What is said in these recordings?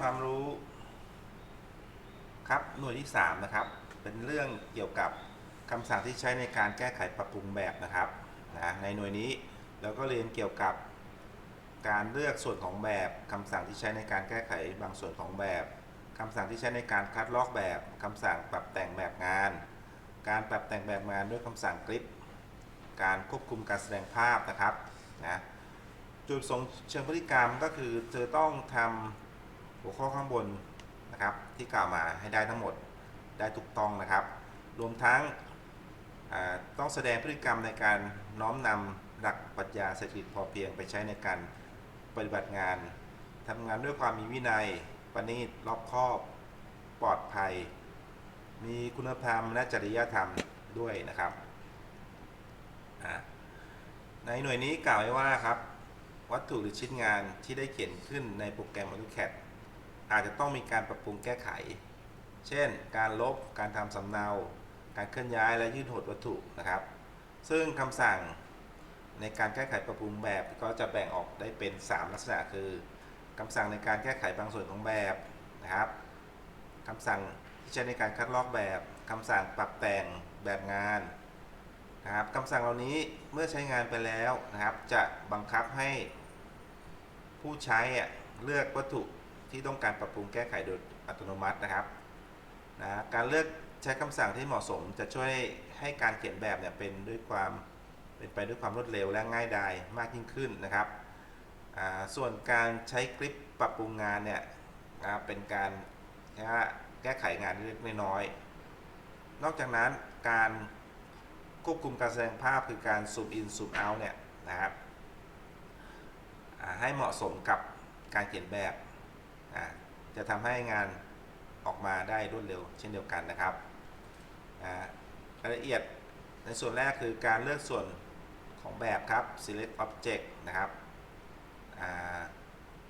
ความรู้ครับหน่วยที่ 3 นะครับ เป็นเรื่องเกี่ยวกับคำสั่งที่ใช้ในการแก้ไขปรับปรุงแบบนะครับนะในหน่วยนี้เราก็เรียนเกี่ยวกับการเลือกส่วนของแบบคำสั่งที่ใช้ในการแก้ไขบางส่วนของแบบคำสั่งที่ใช้ในการคัดลอกแบบคำสั่งปรับแต่งแบบงาน การปรับแต่งแบบงานด้วยคำสั่งกริป การควบคุมการแสดงภาพนะครับนะจุดประสงค์เชิงพฤติกรรมก็คือเธอต้องทำ หัวข้อข้างบนนะครับ ที่กล่าวมาให้ได้ทั้งหมดได้ถูกต้องนะครับ รวมทั้งต้องแสดงพฤติกรรมในการน้อมนำหลักปรัชญาเศรษฐกิจพอเพียงไปใช้ในการปฏิบัติงานทำงานด้วยความมีวินัยประณีตรอบคอบ ปลอดภัย มีคุณธรรมและจริยธรรมด้วยนะครับ ในหน่วยนี้กล่าวไว้ว่าครับ วัตถุหรือชิ้นงานที่ได้เขียนขึ้นในโปรแกรม AutoCAD อาจจะต้องมีการปรับปรุงแก้ไข เช่น การลบ การทำสำเนา การเคลื่อนย้ายและยืดหดวัตถุนะครับ ซึ่งคำสั่งในการแก้ไขปรับปรุงแบบก็จะแบ่งออกได้เป็น 3 ลักษณะคือคำสั่งในการแก้ไขบางส่วนของแบบนะครับคำสั่งที่ใช้ในการคัดลอกแบบคำสั่งปรับแต่งแบบงานนะครับคำสั่งเหล่านี้เมื่อใช้งานไปแล้วนะครับ จะบังคับให้ผู้ใช้เลือกวัตถุ ที่ต้องการปรับปรุงแก้ไขโดยอัตโนมัตินะครับนะการเลือกใช้คำสั่งที่เหมาะสมจะช่วยให้การเขียนแบบเนี่ยเป็นด้วยความเป็นไปด้วยความรวดเร็วและง่ายดายมากยิ่งขึ้นนะครับ ส่วนการใช้คลิปปรับปรุงงานเนี่ยเป็นการแก้ไขงานเล็กน้อย นอกจากนั้นการควบคุมการแสดงภาพคือการซูมอินซูมเอาเนี่ยนะครับให้เหมาะสมกับการเขียนแบบ จะทำให้งานออกมาได้รวดเร็วเช่นเดียวกันนะครับรายละเอียดในส่วนแรกคือการเลือกส่วนของแบบครับ select object นะครับ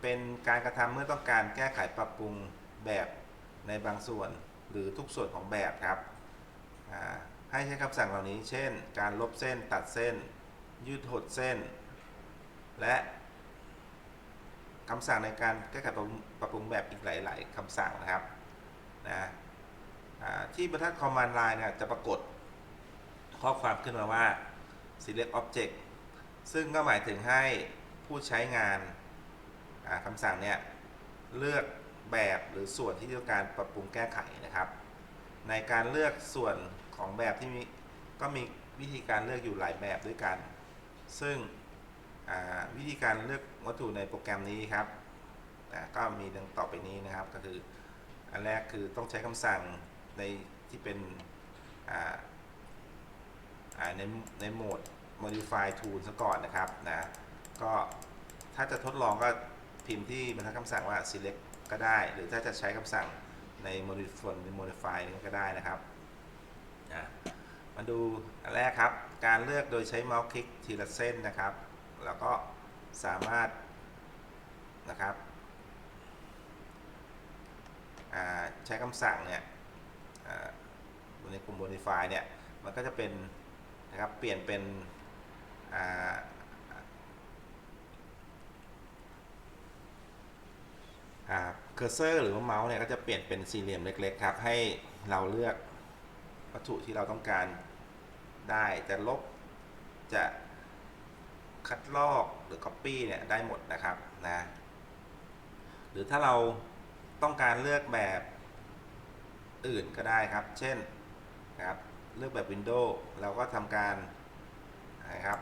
เป็นการกระทำเมื่อต้องการแก้ไขปรับปรุงแบบในบางส่วนหรือทุกส่วนของแบบครับ ให้ใช้คำสั่งเหล่านี้ เช่น การลบเส้นตัดเส้น ยืดหดเส้น และ คำสั่งในการแก้ไขปรับปรุงแบบอีกหลาย ๆคำสั่งนะครับนะที่บรรทัด command line เนี่ยจะปรากฏข้อความขึ้นมาว่า select object ซึ่งก็หมายถึงให้ผู้ใช้งานาคำสั่งเนี่ยเลือกแบบหรือส่วนที่ต้องการปรับปรุงแก้ไขนะครับ ในการเลือกส่วนของแบบที่มีก็มีวิธีการเลือกอยู่หลายแบบด้วยกัน ซึ่ง วิธีการเลือกวัตถุในโปรแกรมนี้ครับก็มีดังต่อไปนี้นะครับก็คืออันแรกคือต้องใช้คำสั่งในที่เป็นในในโหมด modify tool ซะก่อนนะครับนะก็ถ้าจะทดลองก็พิมพ์ที่บรรทัดคำสั่งว่า select ก็ได้ หรือถ้าจะใช้คำสั่งใน modify ใน modify นี่ก็ได้นะครับอะมาดูอันแรกครับ การเลือกโดยใช้เมาส์คลิกทีละเส้นนะครับ แล้วก็สามารถนะครับใช้คำสั่งเนี่ยในกลุ่ม modify เนี่ยมันก็จะเป็นนะครับเปลี่ยนเป็นเคอร์เซอร์หรือว่าเมาส์เนี่ยก็จะเปลี่ยนเป็นสี่เหลี่ยมเล็กๆครับ ให้เราเลือกวัตถุที่เราต้องการได้จะลบจะ คัดลอกหรือ Copy เนี่ยได้หมดนะครับนะหรือถ้าเราต้องการเลือกแบบอื่นก็ได้ครับ เช่นนะครับเลือกแบบ Windows เราก็ทำการนะครับ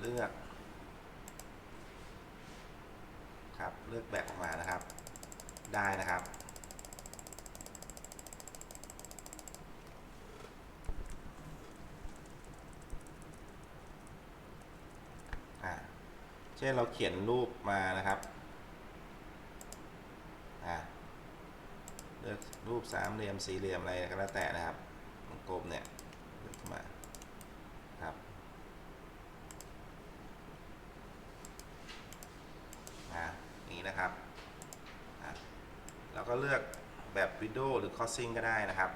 เลือกครับเลือกแบบออกมานะครับ ได้นะครับอ่า เช่นเราเขียนรูปมานะครับเลือกรูปสามเหลี่ยมสี่เหลี่ยมอะไรก็แล้วแต่นะครับวงกลมเนี่ยเลือกมาครับอ่าอย่างนี้นะครับอะเราก็เลือกแบบวิดีโอหรือ crossing ก็ได้นะครับ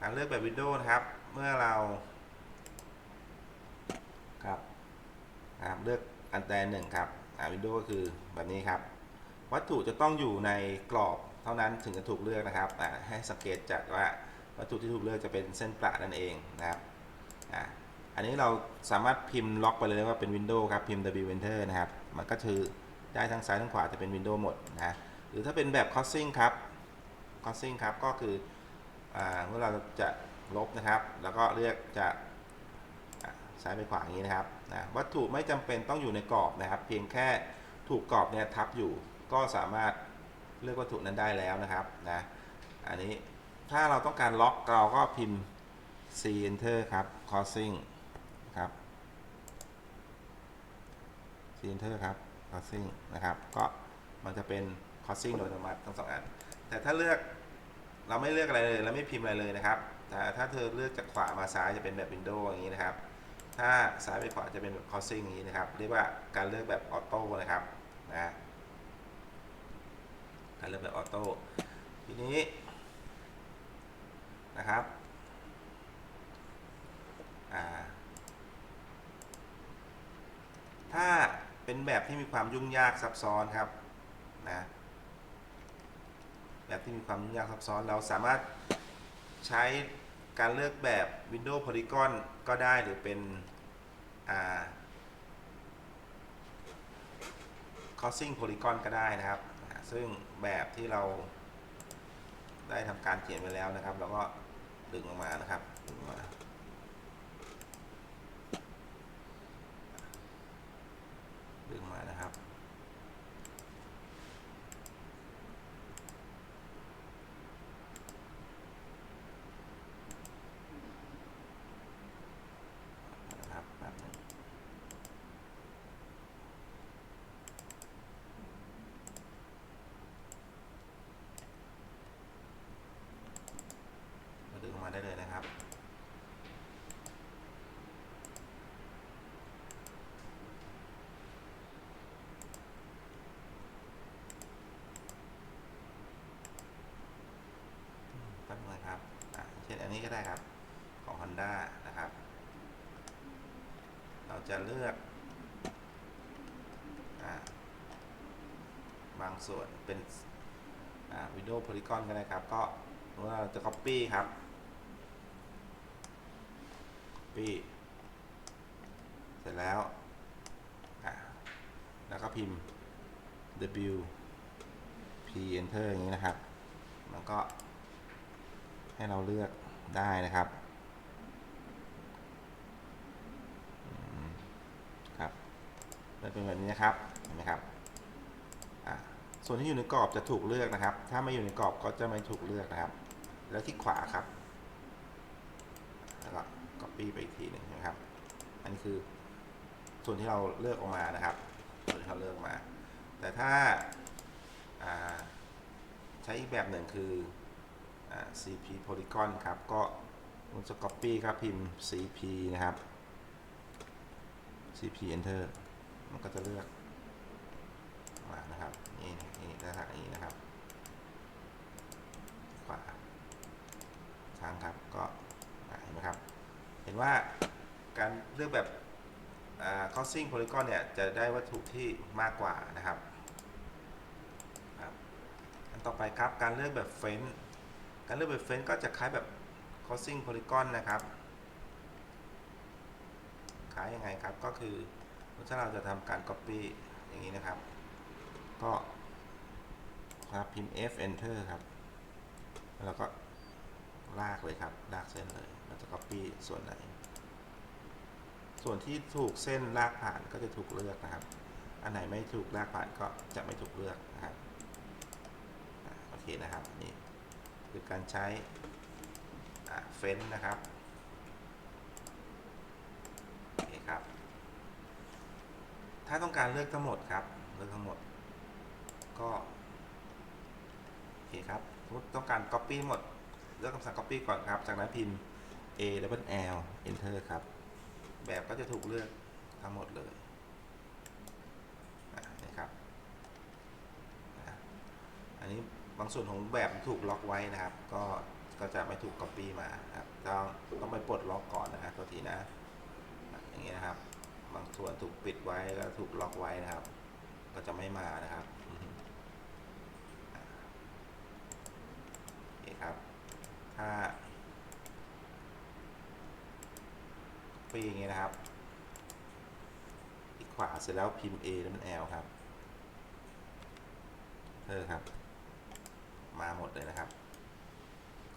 การเลือกแบบวิดีโอนะครับ เมื่อเราครับนะครับเลื อันใดหนึ่งครับอ่าวิดีโอก็คือแบบนี้ครับ วัตถุจะต้องอยู่ในกรอบเท่านั้นถึงจะถูกเลือกนะครับอ่าให้สังเกตจากว่าวัตถุที่ถูกเลือกจะเป็นเส้นประนั่นเองนะครับอ่าอันนี้เราสามารถพิมพ์ล็อกไปเลยว่าเป็น Windows ครับพิมพ์ W Enter นะครับ มันก็คือได้ทั้งซ้ายทั้งขวาจะเป็น Windows หมดนะหรือถ้าเป็นแบบ crossing ครับ crossing ครับก็คืออาเมื่อเราจะลบนะครับ แล้วก็เลือกจะ ซ้ายไปขวาอย่างนี้นะครับนะวัตถุไม่จำเป็นต้องอยู่ในกรอบนะครับ เพียงแค่ถูกกรอบเนี่ยทับอยู่ ก็สามารถเลือกวัตถุนั้นได้แล้วนะครับนะอันนี้ถ้าเราต้องการล็อกเราก็พิมพ์ C enter ครับ crossing ครับ C enter ครับ crossing นะครับ ก็มันจะเป็น crossing โดยอัตโนมัติทั้งสองอัน แต่ถ้าเลือกเราไม่เลือกอะไรเลยเราไม่พิมพ์อะไรเลยนะครับ แต่ถ้าเธอเลือกจากขวามาซ้ายจะเป็นแบบ Windows อย่างนี้นะครับ ถ้าซ้ายไปขวาจะเป็นแบบ crossing อย่างนี้นะครับ เรียกว่าการเลือกแบบออโต้นะครับนะการเลือกแบบออโต้ทีนี้นะครับถ้าเป็นแบบที่มีความยุ่งยากซับซ้อนครับนะแบบที่มีความยุ่งยากซับซ้อนเราสามารถใช้ การเลือกแบบ Windows Polygon ก็ได้หรือเป็นอ่า crossing polygon ก็ได้นะครับ ซึ่งแบบที่เราได้ทำการเขียนไปแล้วนะครับ แล้วก็ดึงออกมานะครับดึงมานะครับ นะครับแป๊บนึง มาดึงออกมา ได้เลยนะครับแป๊บนึงนะครับเช่นอันนี้ก็ได้ครับ ของ Honda นะครับ เราจะเลือกอบางส่วนเป็นวิดีโอโพลีกอนก็ได้ครับ ก็เมื่อเราจะ Copy ครับ Copy เสร็จแล้ว แล้วก็พิมพ์ W P Enter อย่างนี้นะครับ มันก็ให้เราเลือกได้นะครับครับจะเป็นแบบนี้นะครับ เห็นไหมครับ ส่วนที่อยู่ในกรอบจะถูกเลือกนะครับ ถ้าไม่อยู่ในกรอบก็จะไม่ถูกเลือกนะครับ แล้วที่ขวาครับแล้วก็ copy ไปอีกทีหนึ่งนะครับ อันนี้คือส่วนที่เราเลือกออกมานะครับ ส่วนที่เราเลือกมา แต่ถ้าาใช้อีกแบบหนึ่งคืออ CP Polygon ครับ ก็คุณจะ copy ครับพิมพ์ CP นะครับ CP Enter มันก็จะเลือกมานะครับ นี่นี่ลักษณะนี้นะครับขวาค้างครับก็ ว่าการเลือกแบบอ่า crossing polygon เนี่ย จะได้วัตถุที่มากกว่านะครับครับอันต่อไปครับการเลือกแบบเฟ้นการเลือกแบบเฟ้นก็จะคล้ายแบบ crossing polygon นะครับคล้ายยังไงครับก็คือถ้าเราจะทำการ copy อย่างนี้นะครับ ก็ครับพิมพ์ F enter ครับ แล้วก็ลากเลยครับ ลากเส้นเลย เราจะ copy ส่วนไหน ส่วนที่ถูกเส้นลากผ่านก็จะถูกเลือกนะครับ อันไหนไม่ถูกลากผ่านก็จะไม่ถูกเลือกนะครับโอเคนะครับนี่คือการใช้เฟ้นนะครับโอเคครับ ถ้าต้องการเลือกทั้งหมดครับ เลือกทั้งหมด ก็โอเคครับสมมติต้องการ copy หมด เลือกคำสั่ง copy ก่อนครับ จากนั้นพิมพ์ A double L Enter ครับ แบบก็จะถูกเลือกทั้งหมดเลยนะครับอันนี้บางส่วนของแบบถูกล็อกไว้นะครับ ก็ก็จะไม่ถูก Copy มาครับต้องต้องไปปลดล็อกก่อนนะครับตัวทีนะอย่างเงี้นะครับ บางส่วนถูกปิดไว้ก็ถูกล็อกไว้นะครับ ก็จะไม่มานะครับโอเคครับถ้า ปีอย่างนี้ยนะครับคลิกขวาเสร็จแล้วพิมพ์ A แล้วมัน L ครับเออครับ มาหมดเลยนะครับ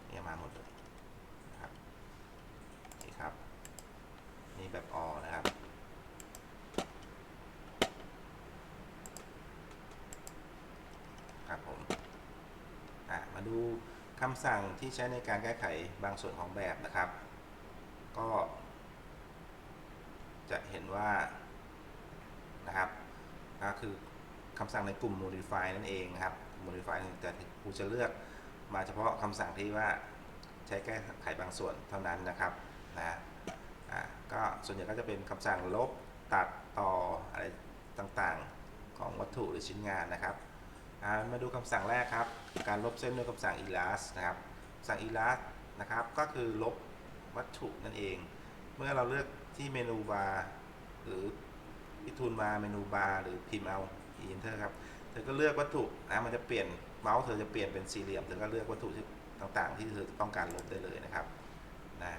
เนี่ยมาหมดเลยนะครับนี่ครับ นี่แบบอนะครับครับผมอะมาดูคำสั่งที่ใช้ในการแก้ไขบางส่วนของแบบนะครับ ก็ ว่านะครับก็คือคำสั่งในกลุ่ม modify นั่นเองนะครับ modify แต่ครูจะเลือกมาเฉพาะคำสั่งที่ว่าใช้แก้ไขบางส่วนเท่านั้นนะครับนะอะก็ส่วนใหญ่ก็จะเป็นคำสั่งลบตัดต่ออะไรต่างๆของวัตถุหรือชิ้นงานนะครับมาดูคำสั่งแรกครับ การลบเส้นด้วยคำสั่ง erase นะครับสั่ง erase นะครับ ก็คือลบวัตถุนั่นเอง เมื่อเราเลือกที่เมนูบาร์ หรือที่ทูลบาร์เมนูบาร์หรือพิมพ์เอา enter ครับ เธอก็เลือกวัตถุนะมันจะเปลี่ยนเมาส์เธอจะเปลี่ยนเป็นสี่เหลี่ยม เธอก็เลือกวัตถุต่างๆ ที่เธอต้องการลบได้เลยนะครับนะค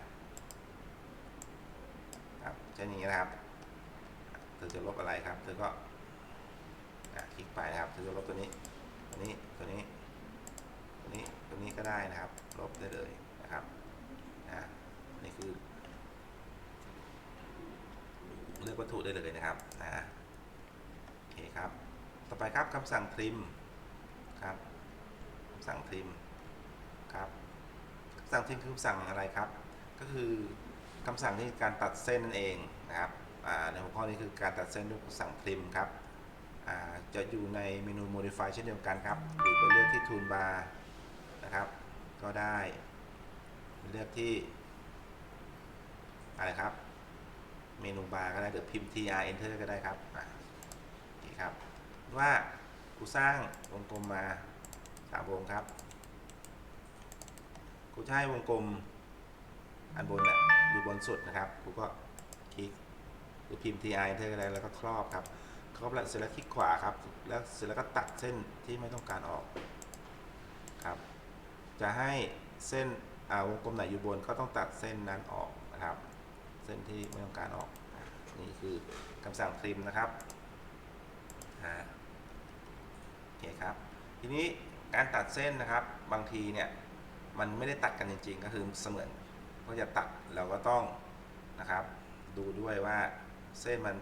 รับเช่นนี้นะครับ เธอจะลบอะไรครับ เธอก็คลิกไปนะครับ เธอจะลบตัวนี้ ตัวนี้ ตัวนี้ ตัวนี้ ตัวนี้ก็ได้นะครับ ลบได้เลยนะครับ นะ นี่คือ เลือกวัตถุได้เลยนะครับนะโอเคครับ ต่อไปครับคำสั่ง trim ครับคำสั่ง trim ครับคำสั่ง trim คือคำสั่งอะไรครับ ก็คือคำสั่งที่การตัดเส้นนั่นเองนะครับในหัวข้อนี้คือการตัดเส้นด้วยคำสั่ง trim ครับจะอยู่ในเมนู modify เช่นเดียวกันครับ หรือไปเลือกที่ toolbar นะครับ ก็ได้ เลือกที่อะไรครับ เมนูบาร์ก็ได้หรือพิมพ์ tr enter ก็ได้ครับอะโอเคครับว่ากูสร้างวงกลมมาสามวงครับ กูให้วงกลมอันบนเนี่ยอยู่บนสุดนะครับ กูก็คลิกหรือพิมพ์ tr enter ก็ได้แล้วก็ครอบครับครอบแล้วเสร็จแล้วคลิกขวาครับ แล้วเสร็จแล้วก็ตัดเส้นที่ไม่ต้องการออกครับ จะให้เส้นอ่าวงกลมไหนอยู่บนก็ต้องตัดเส้นนั้นออกนะครับ ส้นที่ไม่ต้องการออก นี่คือคำสั่ง trim นะครับโอเคครับ ทีนี้การตัดเส้นนะครับ บางทีเนี่ยมันไม่ได้ตัดกันจริง ๆ ก็คือเสมือนก็จะตัดเราก็ต้องนะครับ ดูด้วยว่าเส้นมัน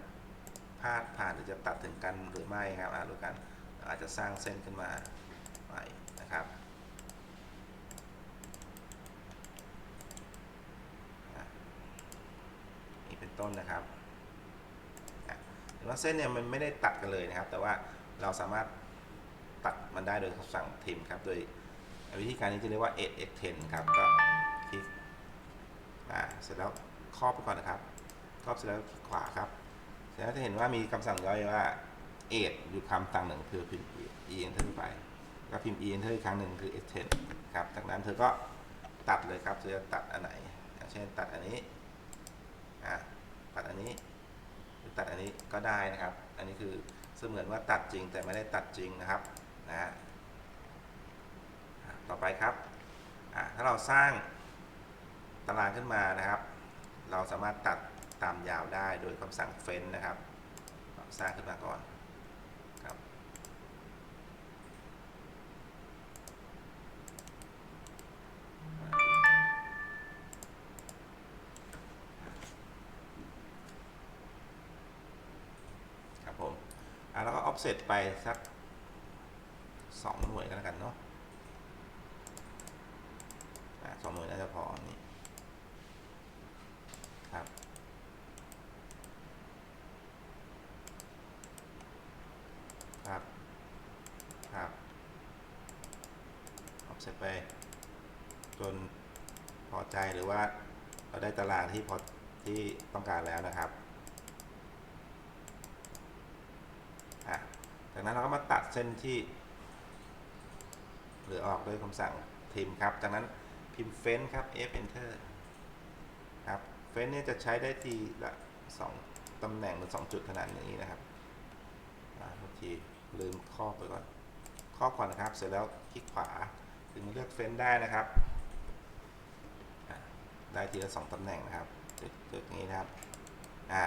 พาดผ่านหรือจะตัดถึงกันหรือไม่ครับดูกันอาจจะสร้างเส้นขึ้นมาใหม่นะครับ นี่เป็น ต้นนะครับอะเนว่าเส้นเนี่ยมันไม่ได้ตัดกันเลยนะครับ แต่ว่าเราสามารถตัดมันได้โดยคำสั่งทิมครับ โดยวิธีการนี้จะเรียกว่า edge x 10ครับ ก็คลิกอ่าเสร็จแล้วครอบไปก่อนนะครับ ครอบเสร็จแล้วคลิกขวาครับเสร็จแล้วจะเห็นว่ามีคำสั่งย่อยว่า edge อยู่คำสั่งหนึ่งคือพิมพ์ e enter ไป ก็พิมพ์ e enter อีกครั้งหนึ่งคือ x 10ครับ จากนั้นเธอก็ตัดเลยครับ เธอจะตัดอันไหน อย่างเช่นตัดอันนี้อะ ตัดอันนี้ หรือตัดอันนี้ก็ได้นะครับ อันนี้คือเสมือนว่าตัดจริงแต่ไม่ได้ตัดจริงนะครับนะฮะต่อไปครับถ้าเราสร้างตารางขึ้นมานะครับ เราสามารถตัดตามยาวได้โดยคำสั่งเฟ้นนะครับ สร้างขึ้นมาก่อน อะแล้วก็ offset ไปสักสองหน่วยกันแล้วกันเนาะสองหน่วยน่าจะพอนี่ครับครับครับ offset ไป จนพอใจหรือว่าเราได้ตารางที่พอที่ต้องการแล้วนะครับ อะจากนั้นเราก็มาตัดเส้นที่หลือออกโดยคำสั่งพิมพ์ครับ จากนั้นพิมพ์เฟ้นครับ F enter ครับเฟ้นเนี่ยจะใช้ได้ทีละสองตำแหน่งหรือสองจุดขนาดนี้นะครับอ่าบางทีลืมครอบไปก่อนครอบก่อนนะครับ เสร็จแล้วคลิกขวาถึงเลือกเฟ้นได้นะครับ ได้ทีละสองตำแหน่งนะครับจุดจุดนี้นะครับอ่า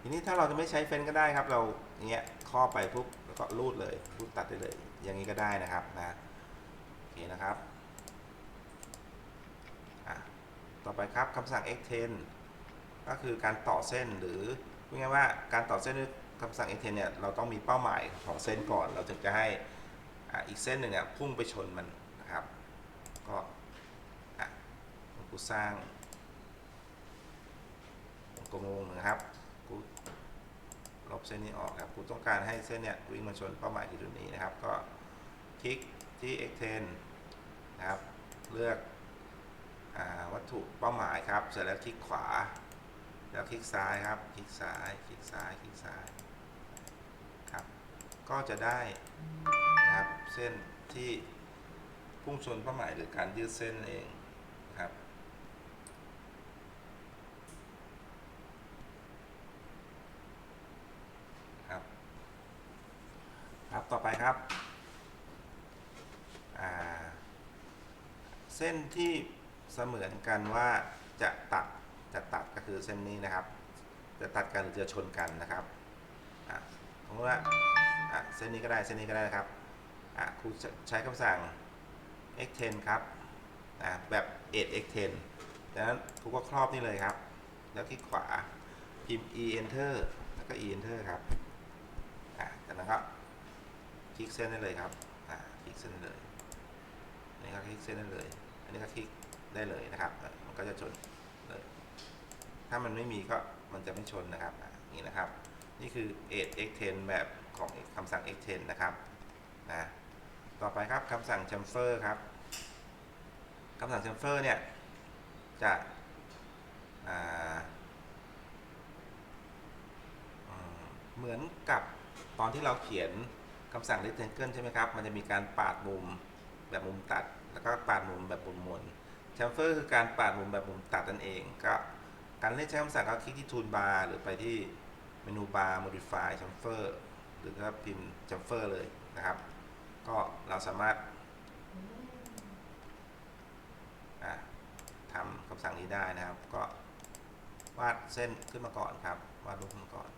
ทีนี้ถ้าเราจะไม่ใช้เฟ้นก็ได้ครับ เราเนี้ยข้อไปปุ๊บ แล้วก็รูดเลยรูดตัดได้เลย อย่างนี้ก็ได้นะครับนะโอเคนะครับต่อไปครับคำสั่ง x10 ก็คือการต่อเส้นหรือพูดง่ายว่าการต่อเส้นด้วยคำสั่ง x10 เนี่ยเราต้องมีเป้าหมายของเส้นก่อน เราถึงจะให้อ,อีกเส้นหนึ่งเนี่ยพุ่งไปชนมันนะครับ ก็อะกูสร้างกลมวงหนึ่งนะครับกู ลบเส้นนี้ออกครับกูต้องการให้เส้นเนี่ยวิ่งมาชนเป้าหมายที่จุดนี้นะครับ ก็คลิกที่ x10 นะครับ เลือกอวัตถุเป้าหมายครับ เสร็จแล้วคลิกขวา แล้วคลิกซ้ายครับ คลิกซ้าย คลิกซ้าย คลิกซ้ายครับ ก็จะได้นะครับเส้นที่พุ่งชนเป้าหมายหรือการยืดเส้นเองนะครับ ครับ ครับ ต่อไปครับอ่า เส้นที่เสมือนกันว่าจะตัดจะตัดก็คือเส้นนี้นะครับ จะตัดกันหรือจะชนกันนะครับอะสมมติว่าอะเส้นนี้ก็ได้เส้นนี้ก็ได้นะครับอะครูใช้คำสั่ง x10 ครับอะแบบ8 x10 ดังนั้นครูก็ครอบนี่เลยครับ แล้วคลิกขวาพิมพ์ e enter แล้วก็ e enter ครับอะจากนั้นก็คลิกเส้นได้เลยครับอะคลิกเส้นได้เลยนนี้ก็คลิกเส้นได้เลย นนี้ก็คลิกได้เลยนะครับ มันก็จะชนเลยถ้ามันไม่มีก็มันจะไม่ชนนะครับนี่นะครับ นี่คือ 8 x10 แบบของคำสั่ง x10 นะครับนะต่อไปครับคำสั่ง chamfer ครับคำสั่ง chamfer เนี่ยจะเหมือนกับตอนที่เราเขียนคำสั่ง rectangle ใช่ไหมครับ มันจะมีการปาดมุมแบบมุมตัด แล้วก็ปาดมุมแบบมุมมน chamfer คือการปาดมุมแบบมุมตัดนั่นเอง ก็การเล่นใช้คำสั่งก็คลิกที่ toolbar หรือไปที่เมนูบาร์ modify chamfer หรือก็พิมพ์ chamfer เลยนะครับ ก็เราสามารถทำคำสั่งนี้ได้นะครับ ก็วาดเส้นขึ้นมาก่อนครับ วาดรูปขึ้นมาก่อน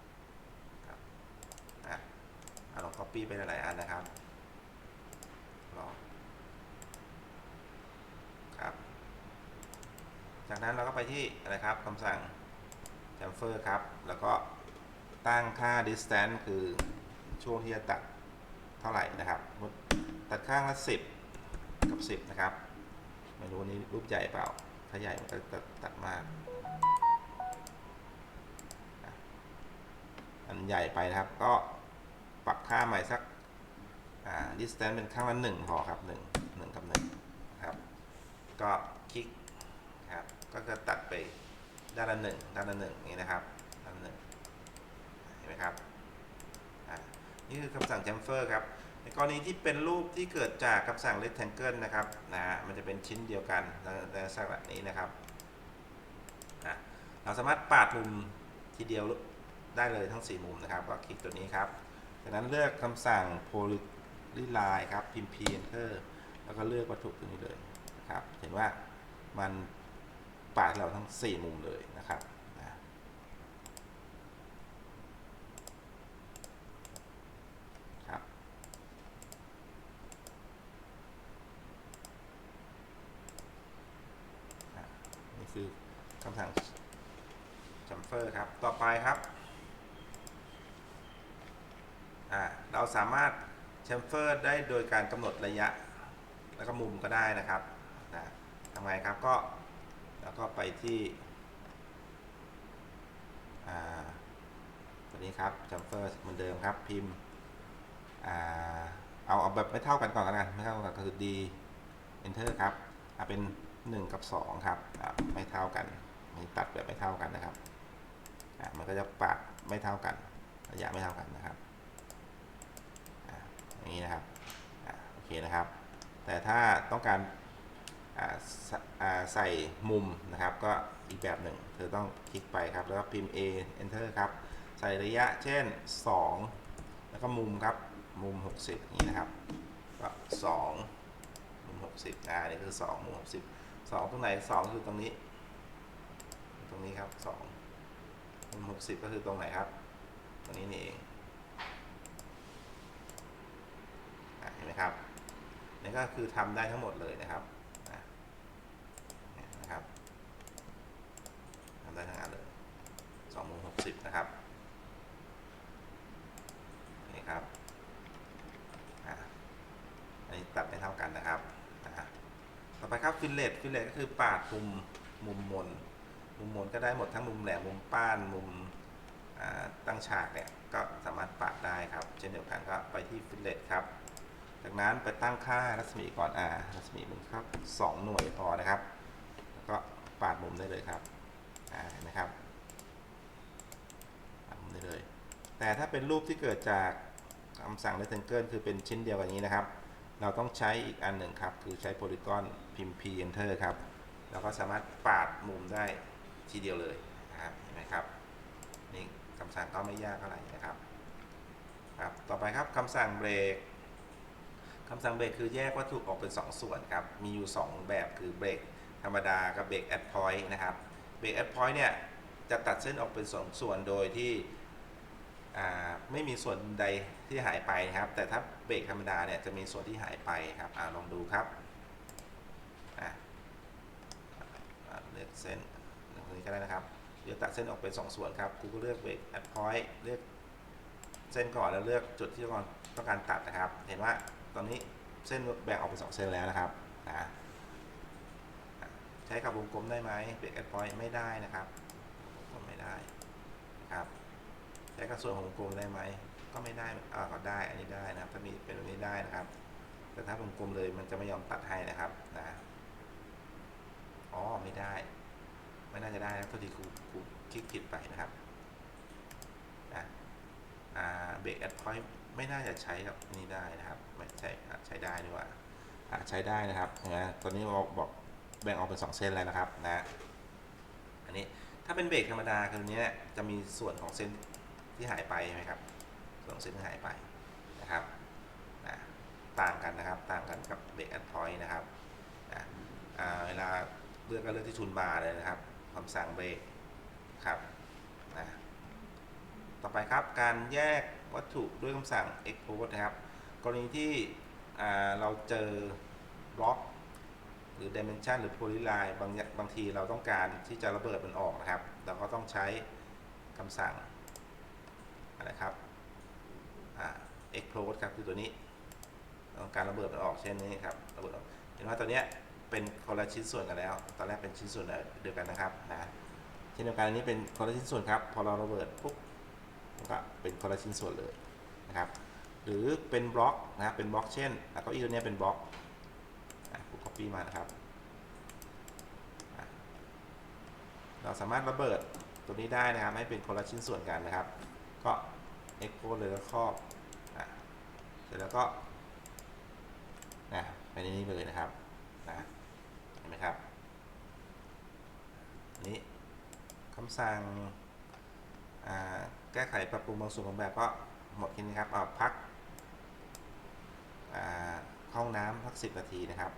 ครับอะเอา copy ไปหลายๆอันนะครับลองครับ จากนั้นเราก็ไปที่อะไรครับคำสั่ง chamfer ครับ แล้วก็ตั้งค่า distance คือช่วงที่จะตัดเท่าไหร่นะครับ ตัดข้างละ 10 กับ 10 นะครับ ไม่รู้นี้รูปใหญ่เปล่า ถ้าใหญ่มันก็จะตัดมาก อันใหญ่ไปนะครับ ก็ปรับค่าใหม่สักอ่า distance เป็นข้างละ1พอครับ 1 1 กับ1นะครับ ก็ ก็จะตัดไปด้านละหนึ่งด้านละหนึ่งนี้นะครับด้านละหนึ่งเห็นไหมครับอ่านี่คือคำสั่ง chamfer ครับในกรณีที่เป็นรูปที่เกิดจากคำสั่ง rectangle นะครับนะฮะมันจะเป็นชิ้นเดียวกันในลักษณะนี้นะครับอะเราสามารถปาดมุมทีเดียวได้เลยทั้ง 4 มุมนะครับ ก็คลิกตัวนี้ครับ จากนั้นเลือกคำสั่ง polyline ครับพิมพ์ p enter แล้วก็เลือกวัตถุตัวนี้เลยนะครับ เห็นว่ามัน ปาดเราทั้ง 4 มุมเลยนะครับนะครับนี่คือคำสั่ง chamfer ครับ ต่อไปครับเราสามารถ chamfer ได้โดยการกำหนดระยะ แล้วก็มุมก็ได้นะครับนะทำไงครับก็ แล้วก็ไปที่อ่าตัวนี้ครับ chamfer เหมือนเดิมครับพิมพ์อ่าเอาเอาแบบไม่เท่ากันก่อนแล้วกันไม่เท่ากันก็คือ d enter ครับอ่าเป็น 1 กับ 2 ครับอ่าไม่เท่ากันมีตัดแบบไม่เท่ากันนะครับอ่ามันก็จะปาดไม่เท่ากันระยะไม่เท่ากันนะครับอ่าอย่างนี้นะครับอ่าโอเคนะครับ แต่ถ้าต้องการ ใส่มุมนะครับ ก็อีกแบบหนึ่งเธอต้องคลิกไปครับ แล้วก็พิมพ์ A enter ครับ ใส่ระยะเช่น 2 แล้วก็มุมครับมุม 60 นี้นะครับ ก็2มุม 60อ่านี่คือ 2 มุม 60 2 ตรงไหน 2 คือตรงนี้ ตรงนี้ครับสองมุมหกสิบก็คือตรงไหนครับ ตรงนี้นี่เองเห็นไหมครับนี่ก็คือทำได้ทั้งหมดเลยนะครับ 50 นะครับ นี่ครับอันนี้ตัดไม่เท่ากันนะครับ ต่อไปครับฟิลเลตฟิลเลตก็คือปาดมุมมุมมน มุมมนก็ได้หมดทั้งมุมแหลม มุมป้าน มุมตั้งฉากเนี่ยก็สามารถปาดได้ครับ เช่นเดียวกันก็ไปที่ฟิลเลตครับ จากนั้นไปตั้งค่ารัศมีก่อนอ่ารัศมีมันครับ 2 หน่วยพอนะครับ แล้วก็ปาดมุมได้เลยครับนะครับ แต่ถ้าเป็นรูปที่เกิดจากคำสั่ง rectangle คือเป็นชิ้นเดียวกันนี้นะครับ เราต้องใช้อีกอันหนึ่งครับ คือใช้โพลีกอนพิมพ์ p enter ครับ เราก็สามารถปาดมุมได้ทีเดียวเลยนะครับ เห็นไหมครับ นี่คำสั่งก็ไม่ยากเท่าไหร่นะครับ ครับ ต่อไปครับคำสั่งเบรกคำสั่งเบรกคือแยกวัตถุออกเป็น 2 ส่วนครับ มีอยู่ 2 แบบคือเบรกธรรมดากับเบรก at point นะครับ เบรก at point เนี่ยจะตัดเส้นออกเป็น 2 ส่วนโดยที่ ไม่มีส่วนใดที่หายไปนะครับ แต่ถ้าเบรกธรรมดาเนี่ยจะมีส่วนที่หายไปครับอาลองดูครับเลือกเส้นตรงนี้ก็ได้นะครับเดี๋ยวตัดเส้นออกเป็น 2 ส่วนครับกูก็เลือกเบรก at point เลือกเส้นก่อนแล้วเลือกจุดที่ต้องกาต้องการตัดนะครับ เห็นว่าตอนนี้เส้นแบ่งออกเป็น 2 เส้นแล้วนะครับนะใช้กับวงกลมได้ไหมเบรก at point ไม่ได้นะครับวงกลมไม่ได้นะครับ ใช้กับส่วนของวงกลมได้ไหมก็ไม่ได้อ่าก็ได้อันนี้ได้นะครับ ถ้ามีเป็นแบบนี้ได้นะครับ แต่ถ้าวงกลมเลยมันจะไม่ยอมตัดให้นะครับนะอ๋อไม่ได้ ไม่น่าจะได้นะพอดีครูครูคลิกผิดไปนะครับนะอ่าเบรกแอดพอยต์ไม่น่าจะใช้กับนี่ได้นะครับไม่ใช่ใช้ได้ดีกว่าอะใช้ได้นะครับนะตอนนี้บอกบอกแบ่งออกเป็น 2 เส้นแล้วนะครับนะ อันนี้ถ้าเป็นเบรกธรรมดาคือเนี้ยจะมีส่วนของเส้น ที่หายไปใช่ไหมครับส่วนของเส้นที่หายไปนะครับนะต่างกันนะครับต่างกันกับเบรกแอดพอยต์นะครับนะเวลาเลือกก็เลือกที่ทูลบาร์เลยนะครับคำสั่งเบรกครับนะต่อไปครับการแยกวัตถุด้วยคำสั่ง export นะครับ กรณีที่เราเจอบล็อกหรือ dimension หรือ polyline บางบางทีเราต้องการที่จะระเบิดมันออกนะครับ เราก็ต้องใช้คำสั่ง อะครับอ่า explode ครับคือตัวนี้ต้องการระเบิดมันออกเช่นนี้ครับระเบิดออกเห็นว่าตัวเนี้ยเป็นคนละชิ้นส่วนกันแล้ว ตอนแรกเป็นชิ้นส่วนเดียวกันนะครับนะเช่นเดียวกันอันนี้เป็นคนละชิ้นส่วนครับ พอเราระเบิดปุ๊บมันก็เป็นคนละชิ้นส่วนเลยนะครับ หรือเป็นบล็อกนะครับเป็นบล็อกเช่นแล้วก็อีตัวเนี้ยเป็นบล็อกอะผม copy มานะครับเราสามารถระเบิดตัวนี้ได้นะครับ ให้เป็นคนละชิ้นส่วนกันนะครับ ก็ export เลยแล้วครอบอะเสร็จแล้วก็นะไปในนี้ไปเลยนะครับนะเห็นไหมครับนนี้คำสั่งแก้ไขปรับปรุงบางส่วนของแบบก็หมดแค่นี้ครับเอาพักห้องน้ำพักสิบนาทีนะครับ